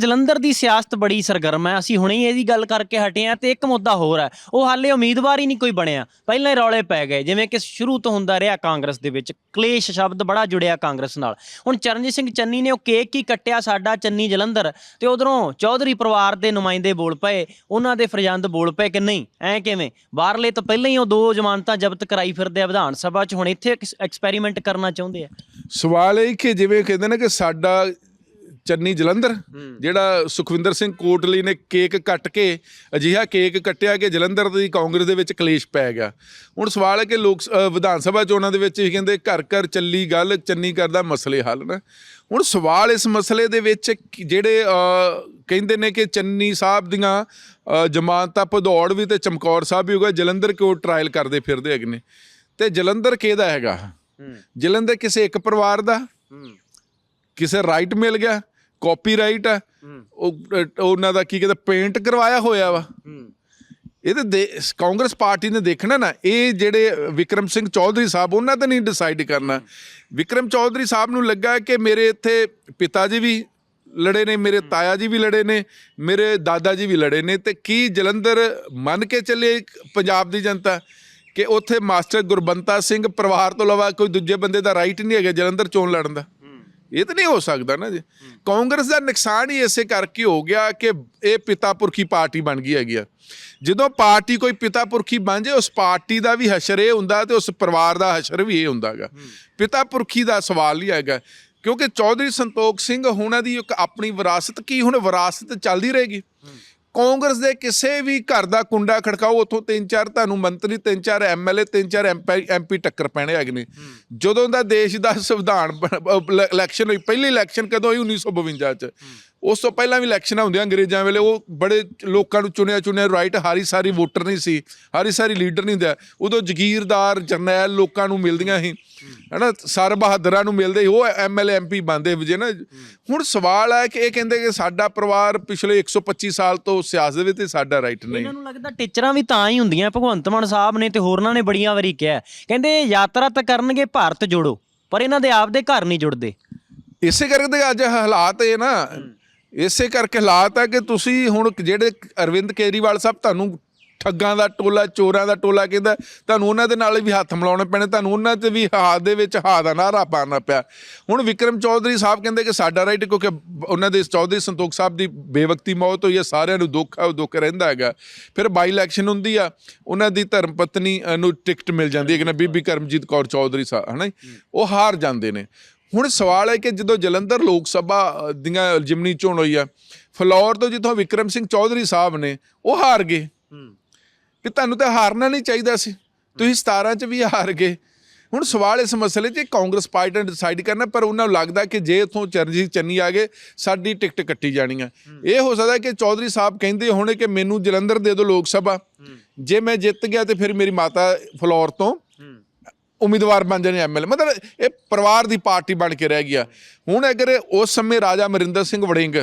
ਜਲੰਧਰ ਦੀ ਸਿਆਸਤ ਬੜੀ ਸਰਗਰਮ ਹੈ। ਅਸੀਂ ਹੁਣੇ ਹੀ ਇਹਦੀ ਗੱਲ ਕਰਕੇ ਹਟੇ ਆ ਤੇ ਇੱਕ ਮੁੱਦਾ ਹੋਰ ਹੈ। ਉਹ ਹਾਲੇ ਉਮੀਦਵਾਰ ਹੀ ਨਹੀਂ ਕੋਈ ਬਣਿਆ। ਪਹਿਲਾਂ ਹੀ ਰੌਲੇ ਪੈ ਗਏ। ਜਿਵੇਂ ਕਿ ਸ਼ੁਰੂ ਤੋਂ ਹੁੰਦਾ ਰਿਹਾ ਕਾਂਗਰਸ ਦੇ ਵਿੱਚ। ਕਲੇਸ਼ ਸ਼ਬਦ ਬੜਾ ਜੁੜਿਆ ਕਾਂਗਰਸ ਨਾਲ। ਹੁਣ ਚਰਨਜੀਤ ਸਿੰਘ ਚੰਨੀ ਨੇ ਉਹ ਕੇਕ ਹੀ ਕੱਟਿਆ ਸਾਡਾ ਚੰਨੀ ਜਲੰਧਰ ਤੇ ਉਧਰੋਂ ਚੌਧਰੀ ਪਰਿਵਾਰ ਦੇ ਨੁਮਾਇੰਦੇ ਬੋਲ ਪਏ। ਉਹਨਾਂ ਦੇ ਫਰਜ਼ੰਦ ਬੋਲ ਪਏ ਕਿ ਨਹੀਂ, ਐ ਕਿਵੇਂ? ਬਾਹਰਲੇ ਤਾਂ ਪਹਿਲਾਂ ਹੀ ਉਹ ਦੋ ਜ਼ਮਾਨਤਾਂ ਜ਼ਬਤ ਕਰਾਈ ਫਿਰਦੇ ਆ ਵਿਧਾਨ ਸਭਾ 'ਚ। ਹੁਣ ਇੱਥੇ ਐਕਸਪੈਰੀਮੈਂਟ ਕਰਨਾ ਚਾਹੁੰਦੇ ਆ। ਸਵਾਲ ਇਹ ਕਿ ਜਿਵੇਂ ਕਹਿੰਦੇ ਨੇ ਕਿ ਸਾਡਾ ਚੰਨੀ ਜਲੰਧਰ ਜਿਹੜਾ ਸੁਖਵਿੰਦਰ ਸਿੰਘ ਕੋਟਲੀ ਨੇ ਕੇਕ ਕੱਟ ਕੇ ਅਜਿਹਾ ਕੇਕ ਕੱਟਿਆ ਕਿ ਜਲੰਧਰ ਦੀ ਕਾਂਗਰਸ ਦੇ ਵਿੱਚ ਕਲੇਸ਼ ਪੈ ਗਿਆ। ਹੁਣ ਸਵਾਲ ਹੈ ਕਿ ਲੋਕ ਵਿਧਾਨ ਸਭਾ ਚੋਣਾਂ ਦੇ ਵਿੱਚ ਇਹ ਕਹਿੰਦੇ ਘਰ ਘਰ ਚੱਲੀ ਗੱਲ ਚੰਨੀ ਕਰਦਾ ਮਸਲੇ ਹੱਲ ਨਾ। ਹੁਣ ਸਵਾਲ ਇਸ ਮਸਲੇ ਦੇ ਵਿੱਚ ਜਿਹੜੇ ਕਹਿੰਦੇ ਨੇ ਕਿ ਚੰਨੀ ਸਾਹਿਬ ਦੀਆਂ ਜ਼ਮਾਨਤਾਂ ਭਦੌੜ ਵੀ ਤੇ ਚਮਕੌਰ ਸਾਹਿਬ ਵੀ ਹੋ ਗਏ ਜਲੰਧਰ ਕਿਉਂ ਟਰਾਇਲ ਕਰਦੇ ਫਿਰਦੇ ਹੈਗੇ ਨੇ? ਤੇ ਜਲੰਧਰ ਕਿਹਦਾ ਹੈਗਾ? ਜਲੰਧਰ ਕਿਸੇ ਇੱਕ ਪਰਿਵਾਰ ਦਾ? ਕਿਸੇ ਰਾਈਟ ਮਿਲ ਗਿਆ? ਕਾਪੀਰਾਈਟ ਆ। ਉਹ ਉਹਨਾਂ ਦਾ ਕੀ ਕਹਿੰਦੇ ਪੇਂਟ ਕਰਵਾਇਆ ਹੋਇਆ ਵਾ। ਇਹ ਤੇ ਕਾਂਗਰਸ ਪਾਰਟੀ ਨੇ ਦੇਖਣਾ ਨਾ ਇਹ ਜਿਹੜੇ ਵਿਕਰਮ ਸਿੰਘ ਚੌਧਰੀ ਸਾਹਿਬ ਉਹਨਾਂ ਤੇ ਨਹੀਂ ਡਿਸਾਈਡ ਕਰਨਾ। ਵਿਕਰਮ ਚੌਧਰੀ ਸਾਹਿਬ ਨੂੰ ਲੱਗਾ ਕਿ ਮੇਰੇ ਇੱਥੇ ਪਿਤਾ ਜੀ ਵੀ ਲੜੇ ਨੇ ਮੇਰੇ ਤਾਇਆ ਜੀ ਵੀ ਲੜੇ ਨੇ ਮੇਰੇ ਦਾਦਾ ਜੀ ਵੀ ਲੜੇ ਨੇ। ਤੇ ਕੀ ਜਲੰਧਰ ਮੰਨ ਕੇ ਚੱਲੇ ਪੰਜਾਬ ਦੀ ਜਨਤਾ ਕਿ ਉੱਥੇ ਮਾਸਟਰ ਗੁਰਬੰਤਾ ਸਿੰਘ ਪਰਿਵਾਰ ਤੋਂ ਇਲਾਵਾ ਕੋਈ ਦੂਜੇ ਬੰਦੇ ਦਾ ਰਾਈਟ ਨਹੀਂ ਹੈਗਾ ਜਲੰਧਰ ਚੋਣ ਲੜਨ ਦਾ। ਇਹ ਤਾਂ ਨਹੀਂ ਹੋ ਸਕਦਾ ਨਾ ਜੀ। ਕਾਂਗਰਸ ਦਾ ਨੁਕਸਾਨ ਹੀ ਇਸੇ ਕਰਕੇ ਹੋ ਗਿਆ ਕਿ ਇਹ ਪਿਤਾ ਪੁਰਖੀ ਪਾਰਟੀ ਬਣ ਗਈ ਹੈਗੀ ਆ। ਜਦੋਂ ਪਾਰਟੀ ਕੋਈ ਪਿਤਾ ਪੁਰਖੀ ਬਣ ਜਾਏ ਉਸ ਪਾਰਟੀ ਦਾ ਵੀ ਹਸ਼ਰ ਇਹ ਹੁੰਦਾ ਤੇ ਉਸ ਪਰਿਵਾਰ ਦਾ ਹਸ਼ਰ ਵੀ ਇਹ ਹੁੰਦਾਗਾ ਪਿਤਾ ਪੁਰਖੀ ਦਾ ਸਵਾਲ ਨਹੀਂ ਹੈਗਾ ਕਿਉਂਕਿ ਚੌਧਰੀ ਸੰਤੋਖ ਸਿੰਘ ਉਹਨਾਂ ਦੀ ਇੱਕ ਆਪਣੀ ਵਿਰਾਸਤ ਕੀ ਹੁਣ ਵਿਰਾਸਤ ਚੱਲਦੀ ਰਹੇਗੀ। ਕਾਂਗਰਸ ਦੇ ਕਿਸੇ ਵੀ ਘਰ ਦਾ ਕੁੰਡਾ ਖੜਕਾਓ ਉੱਥੋਂ ਤਿੰਨ ਚਾਰ ਤੁਹਾਨੂੰ ਮੰਤਰੀ ਤਿੰਨ ਚਾਰ ਐਮਐਲਏ ਤਿੰਨ ਚਾਰ ਐਮਪੀ ਟੱਕਰ ਪੈਣੇ ਹੈਗੇ ਨੇ। ਜਦੋਂ ਦਾ ਦੇਸ਼ ਦਾ ਸੰਵਿਧਾਨ ਇਲੈਕਸ਼ਨ ਹੋਈ ਪਹਿਲੀ ਇਲੈਕਸ਼ਨ ਕਦੋਂ ਹੋਈ? 1952 ਚ। ਉਸ ਤੋਂ ਪਹਿਲਾਂ ਵੀ ਇਲੈਕਸ਼ਨਾਂ ਹੁੰਦੀਆਂ ਅੰਗਰੇਜ਼ਾਂ ਵੇਲੇ ਉਹ ਬੜੇ ਲੋਕਾਂ ਨੂੰ ਚੁਣਿਆ ਚੁਣਿਆ ਰਾਈਟ ਹਾਰੀ ਸਾਰੀ ਵੋਟਰ ਨਹੀਂ ਸੀ ਹਾਰੀ ਸਾਰੀ ਲੀਡਰ ਨਹੀਂ ਹੁੰਦਾ। ਉਦੋਂ ਜ਼ਗੀਰਦਾਰ ਜਰਨੈਲ ਲੋਕਾਂ ਨੂੰ ਮਿਲਦੀਆਂ ਸੀ। ਹਨਾ ਸਰ ਬਹਾਦਰਾਂ ਨੂੰ ਮਿਲਦੇ ਉਹ ਐਮਐਲਏ ਐਮਪੀ ਬਣਦੇ ਵਜੇ ਨਾ। ਹੁਣ ਸਵਾਲ ਹੈ ਕਿ ਇਹ ਕਹਿੰਦੇ ਕਿ ਸਾਡਾ ਪਰਿਵਾਰ ਪਿਛਲੇ 125 ਸਾਲ ਤੋਂ ਸਿਆਸਤ ਵਿੱਚ ਤੇ ਸਾਡਾ ਰਾਈਟ ਨਹੀਂ। ਇਹਨਾਂ ਨੂੰ ਲੱਗਦਾ ਟੀਚਰਾਂ ਵੀ ਤਾਂ ਹੀ ਹੁੰਦੀਆਂ ਭਗਵੰਤ ਮਾਨ ਸਾਹਿਬ ਨੇ ਤੇ ਹੋਰਨਾਂ ਨੇ ਬੜੀਆਂ ਵਾਰੀ ਕਿਹਾ ਕਹਿੰਦੇ ਯਾਤਰਾ ਤਾਂ ਕਰਨਗੇ ਭਾਰਤ ਜੋੜੋ ਪਰ ਇਹਨਾਂ ਦੇ ਆਪਦੇ ਘਰ ਨਹੀਂ ਜੁੜਦੇ। ਇਸੇ ਕਰਕੇ ਤੇ ਅੱਜ ਹਾਲਾਤ ਇਹ ਨਾ ਇਸੇ ਕਰਕੇ ਹਾਲਾਤ ਹੈ ਕਿ ਤੁਸੀਂ ਹੁਣ ਜਿਹੜੇ ਅਰਵਿੰਦ ਕੇਜਰੀਵਾਲ ਸਾਹਿਬ ਤੁਹਾਨੂੰ ਠੱਗਾਂ ਦਾ ਟੋਲਾ, ਚੋਰਾਂ ਦਾ ਟੋਲਾ ਕਹਿੰਦਾ, ਤੁਹਾਨੂੰ ਉਹਨਾਂ ਦੇ ਨਾਲ ਵੀ ਹੱਥ ਮਿਲਾਉਣੇ ਪੈਣੇ, ਤੁਹਾਨੂੰ ਉਹਨਾਂ ਤੇ ਵੀ ਹਾਥ ਦੇ ਵਿੱਚ ਹਾ ਦਾ ਨਾਰਾ ਪਾਣਾ ਪਿਆ। ਹੁਣ ਵਿਕਰਮ ਚੌਧਰੀ ਸਾਹਿਬ ਕਹਿੰਦੇ ਕਿ ਸਾਡਾ ਰਾਈਟ ਕਿਉਂਕਿ ਉਹਨਾਂ ਦੇ ਚੌਧਰੀ ਸੰਤੋਖ ਸਾਹਿਬ ਦੀ ਬੇਵਕਤੀ ਮੌਤ ਹੋਈ ਹੈ, ਸਾਰਿਆਂ ਨੂੰ ਦੁੱਖ ਹੈ ਉਹ ਦੁੱਖ ਰਹਿੰਦਾ ਹੈਗਾ। ਫਿਰ ਬਾਈ ਇਲੈਕਸ਼ਨ ਹੁੰਦੀ ਆ, ਉਹਨਾਂ ਦੀ ਧਰਮ ਪਤਨੀ ਨੂੰ ਟਿਕਟ ਮਿਲ ਜਾਂਦੀ ਹੈ ਕਿ ਨਾ ਬੀਬੀ ਕਰਮਜੀਤ ਕੌਰ ਚੌਧਰੀ ਸਾਹਿਬ ਹਨਾ ਜੀ? ਉਹ ਹਾਰ ਜਾਂਦੇ ਨੇ। ਹੁਣ ਸਵਾਲ ਹੈ ਕਿ ਜਦੋਂ ਜਲੰਧਰ ਲੋਕ ਸਭਾ ਦੀਆਂ ਜਿਮਨੀ ਚੋਣ ਹੋਈ ਆ, ਫਲੌਰ ਤੋਂ ਜਿੱਥੋਂ ਵਿਕਰਮ ਸਿੰਘ ਚੌਧਰੀ ਸਾਹਿਬ ਨੇ, ਉਹ ਹਾਰ ਗਏ। ਕਿ ਤੁਹਾਨੂੰ ਤਾਂ ਹਾਰਨਾ ਨਹੀਂ ਚਾਹੀਦਾ ਸੀ। ਤੁਸੀਂ 17 ਚ ਵੀ ਹਾਰ ਗਏ। ਹੁਣ ਸਵਾਲ ਇਸ ਮਸਲੇ 'ਚ ਕਾਂਗਰਸ ਪਾਰਟੀ ਨੇ ਡਿਸਾਈਡ ਕਰਨਾ, ਪਰ ਉਹਨਾਂ ਨੂੰ ਲੱਗਦਾ ਕਿ ਜੇ ਇਥੋਂ ਚਰਨਜੀਤ ਚੰਨੀ ਆ ਗਏ, ਸਾਡੀ ਟਿਕਟ ਕੱਟੀ ਜਾਣੀ ਆ। ਇਹ ਹੋ ਸਕਦਾ ਕਿ ਚੌਧਰੀ ਸਾਹਿਬ ਕਹਿੰਦੇ ਹੋਣੇ ਕਿ ਮੈਨੂੰ ਜਲੰਧਰ ਦੇ ਦਿਓ ਲੋਕ ਸਭਾ। ਜੇ ਮੈਂ ਜਿੱਤ ਗਿਆ ਤੇ ਫਿਰ ਮੇਰੀ ਮਾਤਾ ਫਲੌਰ ਤੋਂ ਉਮੀਦਵਾਰ ਬਣ ਜਾਣੇ ਐਮਐਲਏ ਮਤਲਬ ਇਹ ਪਰਿਵਾਰ ਦੀ ਪਾਰਟੀ ਬਣ ਕੇ ਰਹਿ ਗਿਆ। ਹੁਣ ਅਗਰ ਉਸ ਸਮੇਂ ਰਾਜਾ ਮਰਿੰਦਰ ਸਿੰਘ ਵੜਿੰਗ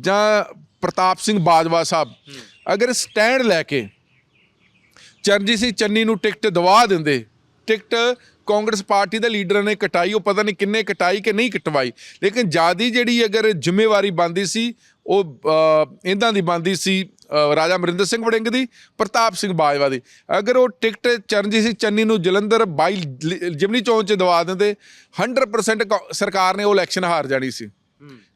ਜਾਂ ਪ੍ਰਤਾਪ ਸਿੰਘ ਬਾਜਵਾ ਸਾਹਿਬ, ਅਗਰ ਸਟੈਂਡ ਲੈ ਕੇ ਚਰਨਜੀਤ ਸਿੰਘ ਚੰਨੀ ਨੂੰ ਟਿਕਟ ਦਵਾ ਦਿੰਦੇ। ਟਿਕਟ ਕਾਂਗਰਸ ਪਾਰਟੀ ਦੇ ਲੀਡਰਾਂ ਨੇ ਕਟਾਈ ਉਹ ਪਤਾ ਨਹੀਂ ਕਿੰਨੇ ਕਟਾਈ ਕਿ ਨਹੀਂ ਕਟਵਾਈ। ਲੇਕਿਨ ਜਿਆਦੀ ਜਿਹੜੀ ਅਗਰ ਜ਼ਿੰਮੇਵਾਰੀ ਬੰਦੀ ਸੀ ਉਹ ਅ, ਇਹਨਾਂ ਦੀ ਬੰਦੀ ਸੀ ਰਾਜਾ ਮਰਿੰਦਰ ਸਿੰਘ ਵੜਿੰਗ ਦੀ ਪ੍ਰਤਾਪ ਸਿੰਘ ਬਾਜਵਾ ਦੀ। ਅਗਰ ਉਹ ਟਿਕਟ ਚਰਨਜੀਤ ਸਿੰਘ ਚੰਨੀ ਨੂੰ ਜਲੰਧਰ 22 ਜਿਮਨੀ ਚੋਣ ਚ ਦਵਾ ਦਿੰਦੇ 100% ਕਾ- ਸਰਕਾਰ ਨੇ ਉਹ ਇਲੈਕਸ਼ਨ ਹਾਰ ਜਾਣੀ ਸੀ।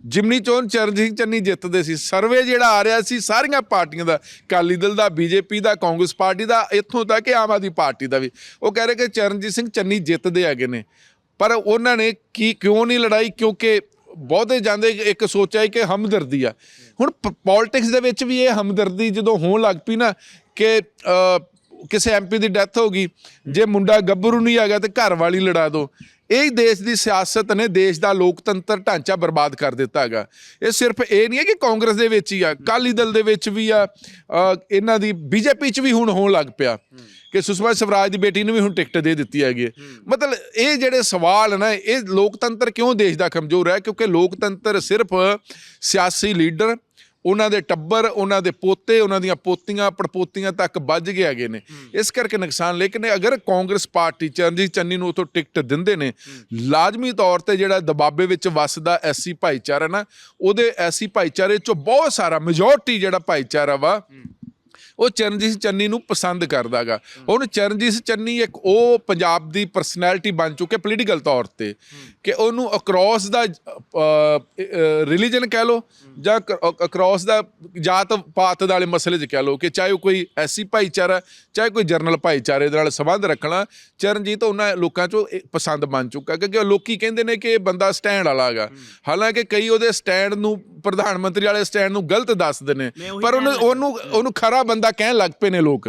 ਜਿਮਨੀ ਚੋਣ ਚਰਨਜੀਤ ਸਿੰਘ ਚੰਨੀ ਜਿੱਤਦੇ ਸੀ। ਸਰਵੇ ਜਿਹੜਾ ਆ ਰਿਹਾ ਸੀ ਸਾਰੀਆਂ ਪਾਰਟੀਆਂ ਦਾ ਅਕਾਲੀ ਦਲ ਦਾ ਬੀਜੇਪੀ ਦਾ ਕਾਂਗਰਸ ਪਾਰਟੀ ਦਾ ਇੱਥੋਂ ਤੱਕ ਕਿ ਆਮ ਆਦਮੀ ਪਾਰਟੀ ਦਾ ਵੀ। ਉਹ ਕਹਿ ਰਹੇ ਕਿ ਚਰਨਜੀਤ ਸਿੰਘ ਚੰਨੀ ਜਿੱਤਦੇ ਹੈਗੇ ਨੇ। ਪਰ ਉਹਨਾਂ ਨੇ ਕੀ ਕਿਉਂ ਨਹੀਂ ਲੜਾਈ? ਕਿਉਂਕਿ ਬਹੁਤੇ ਜਾਂਦੇ ਇੱਕ ਸੋਚਿਆ ਕਿ ਹਮਦਰਦੀ ਆ। ਹੁਣ ਪੋਲਿਟਿਕਸ ਦੇ ਵਿੱਚ ਵੀ ਇਹ ਹਮਦਰਦੀ ਜਦੋਂ ਹੋਣ ਲੱਗ ਪਈ ਨਾ ਕਿ ਅ, ਕਿਸੇ ਐਮਪੀ ਦੀ ਡੈਥ ਹੋ ਗਈ। ਜੇ ਮੁੰਡਾ ਗੱਭਰੂ ਨਹੀਂ ਹੈਗਾ ਤੇ ਘਰ ਵਾਲੀ ਲੜਾ ਦੋ। ਇਹ ਦੇਸ਼ ਦੀ ਸਿਆਸਤ ਨੇ ਦੇਸ਼ ਦਾ ਲੋਕਤੰਤਰ ਢਾਂਚਾ ਬਰਬਾਦ ਕਰ ਦਿੱਤਾ ਹੈਗਾ। ਇਹ ਸਿਰਫ ਇਹ ਨਹੀਂ ਹੈ ਕਿ ਕਾਂਗਰਸ ਦੇ ਵਿੱਚ ਹੀ ਆ, ਅਕਾਲੀ ਦਲ ਦੇ ਵਿੱਚ ਵੀ ਆ ਇਹਨਾਂ ਦੀ ਬੀਜੇਪੀ 'ਚ ਵੀ ਹੁਣ ਹੋਣ ਲੱਗ ਪਿਆ। ਕਿ ਸੁਸ਼ਮਾ ਸਵਰਾਜ ਦੀ ਬੇਟੀ ਨੂੰ ਵੀ ਹੁਣ ਟਿਕਟ ਦੇ ਦਿੱਤੀ ਹੈਗੀ ਹੈ। ਮਤਲਬ ਇਹ ਜਿਹੜੇ ਸਵਾਲ ਨਾ, ਇਹ ਲੋਕਤੰਤਰ ਕਿਉਂ ਦੇਸ਼ ਦਾ ਕਮਜ਼ੋਰ ਹੈ? ਕਿਉਂਕਿ ਲੋਕਤੰਤਰ ਸਿਰਫ ਸਿਆਸੀ ਲੀਡਰ ਉਹਨਾਂ ਦੇ ਟੱਬਰ ਉਹਨਾਂ ਦੇ ਪੋਤੇ ਉਹਨਾਂ ਦੀਆਂ ਪੋਤੀਆਂ ਪੜਪੋਤੀਆਂ ਤੱਕ ਵੱਜ ਗਏ ਹੈਗੇ ਨੇ। ਇਸ ਕਰਕੇ ਨੁਕਸਾਨ ਲੇਕਿਨ ਅਗਰ ਕਾਂਗਰਸ ਪਾਰਟੀ ਚਰਨਜੀਤ ਚੰਨੀ ਨੂੰ ਉਥੋਂ ਟਿਕਟ ਦਿੰਦੇ ਨੇ ਲਾਜ਼ਮੀ ਤੌਰ ਤੇ ਜਿਹੜਾ ਦਬਾਬੇ ਵਿੱਚ ਵੱਸਦਾ ਐਸੀ ਭਾਈਚਾਰਾ ਨਾ ਉਹਦੇ ਐਸੀ ਭਾਈਚਾਰੇ ਚੋਂ ਬਹੁਤ ਸਾਰਾ ਮੈਜੋਰਟੀ ਜਿਹੜਾ ਭਾਈਚਾਰਾ ਵਾ ਉਹ ਚਰਨਜੀਤ ਚੰਨੀ ਨੂੰ ਪਸੰਦ ਕਰਦਾਗਾ। ਹੁਣ ਚਰਨਜੀਤ ਚੰਨੀ ਇੱਕ ਉਹ ਪੰਜਾਬ ਦੀ ਪਰਸਨੈਲਿਟੀ ਬਣ ਚੁੱਕੇ ਪੋਲੀਟੀਕਲ ਤੌਰ ਤੇ ਕਿ ਉਹਨੂੰ ਅਕ੍ਰੋਸ ਦਾ ਰਿਲੀਜਨ ਕਹਿ ਲੋ ਜਾਂ ਅਕ੍ਰੋਸ ਦਾ ਜਾਤ ਪਾਤ ਵਾਲੇ ਮਸਲੇ 'ਚ ਕਹਿ ਲੋ ਕਿ ਚਾਹੇ ਉਹ ਕੋਈ ਐਸੀ ਭਾਈਚਾਰਾ, ਚਾਹੇ ਕੋਈ ਜਰਨਲ ਭਾਈਚਾਰੇ ਦੇ ਨਾਲ ਸੰਬੰਧ ਰੱਖਣਾ, ਚਰਨਜੀਤ ਉਹਨਾਂ ਲੋਕਾਂ 'ਚੋਂ ਇਹ ਪਸੰਦ ਬਣ ਚੁੱਕਾ ਕਿਉਂਕਿ ਉਹ ਲੋਕੀ ਕਹਿੰਦੇ ਨੇ ਕਿ ਇਹ ਬੰਦਾ ਸਟੈਂਡ ਵਾਲਾ ਹੈਗਾ ਹਾਲਾਂਕਿ ਕਈ ਉਹਦੇ ਸਟੈਂਡ ਨੂੰ ਪ੍ਰਧਾਨ ਮੰਤਰੀ ਵਾਲੇ ਸਟੈਂਡ ਨੂੰ ਗਲਤ ਦੱਸਦੇ ਨੇ। ਪਰ ਉਹਨੂੰ ਉਹਨੂੰ ਉਹਨੂੰ ਖਰਾ ਬੰਦਾ ਕਹਿਣ ਲੱਗ ਪਏ ਨੇ ਲੋਕ।